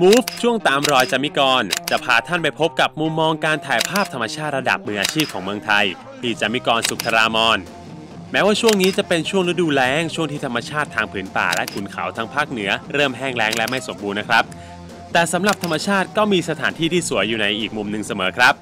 Move ช่วงตามรอยจามิกร จะพาท่านไปพบกับมุมมองการถ่ายภาพธรรมชาติระดับมืออาชีพของเมืองไทยที่จามิกรสุขธรามอนแม้ว่าช่วงนี้จะเป็นช่วงฤดูแล้ง ช่วงที่ธรรมชาติทางผืนป่าและขุนเขาทางภาคเหนือ เริ่มแห้งแล้งและไม่สมบูรณ์นะครับ แต่สำหรับธรรมชาติก็มีสถานที่ที่สวยอยู่ในอีกมุมหนึ่งเสมอครับ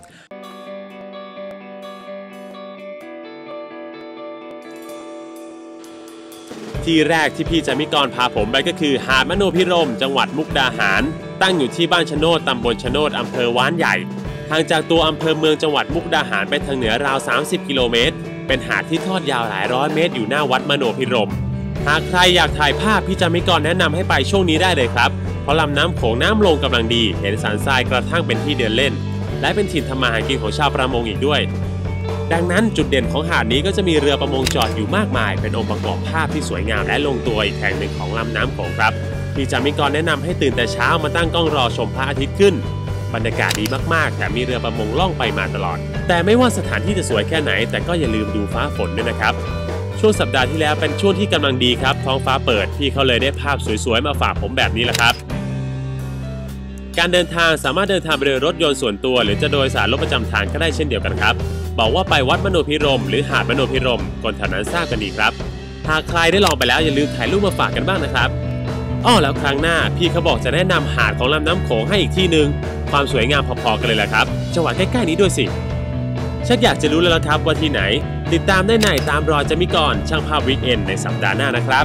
ที่แรกที่พี่จามิกรพาผมไปก็คือ หาดมโนพิรม จังหวัดมุกดาหาร ตั้งอยู่ที่บ้านชะโนดตำบลชะโนดอำเภอว้านใหญ่ห่างจากตัวอำเภอเมืองจังหวัดมุกดาหารไปทางเหนือราว 30 กิโลเมตร เป็นหาดที่ทอดยาวหลายร้อยเมตร อยู่หน้าวัดมโนพิรม หากใครอยากถ่ายภาพพี่จามิกรแนะนำให้ไปช่วงนี้ได้เลยครับ เพราะลำน้ำโขงน้ำลงกำลังดี เห็นสันทรายกระทั่งเป็นที่เดินเล่น และเป็นถิ่นทำมาหากินของชาวประมงอีกด้วย ดังนั้นจุดเด่นของหาดนี้ก็จะมีเรือประมงจอดอยู่มากมาย เป็นองค์ประกอบภาพที่สวยงามและลงตัวอีกแห่งหนึ่งของลำน้ำโขงครับพี่จามิกรแนะนำให้ตื่นแต่เช้ามาตั้งกล้องรอชมพระอาทิตย์ขึ้น บรรยากาศดีมากๆแถมมีเรือประมงล่องไปมาตลอด แต่ไม่ว่าสถานที่จะสวยแค่ไหน แต่ก็อย่าลืมดูฟ้าฝนด้วยนะครับ ช่วงสัปดาห์ที่แล้วเป็นช่วงที่กำลังดีครับ ท้องฟ้าเปิดพี่เขาเลยได้ภาพสวยๆมาฝากผมแบบนี้แหละครับ การเดินทางสามารถเดินทางโดยรถยนต์ส่วนตัว หรือจะโดยสารรถประจำทางก็ได้เช่นเดียวกันครับ บอกว่าไปวัดมโนพิรม หรือหาดมโนพิรมคนแถวนั้นทราบกันดีครับ หากใครได้ลองไปแล้วอย่าลืมถ่ายรูปมาฝากกันบ้างนะครับอ้อแล้วครั้งหน้าพี่เขาบอกจะแนะนำหาดของลำน้ำโขงให้อีกที่หนึ่งความสวยงามพอๆกันเลยแหละครับจังหวัดใกล้ๆนี้ด้วยสิชักอยากจะรู้แล้วละครับว่าที่ไหน ติดตามได้ในตามรอยจะมีก่อนช่างภาพวิกเอนในสัปดาห์หน้านะครับ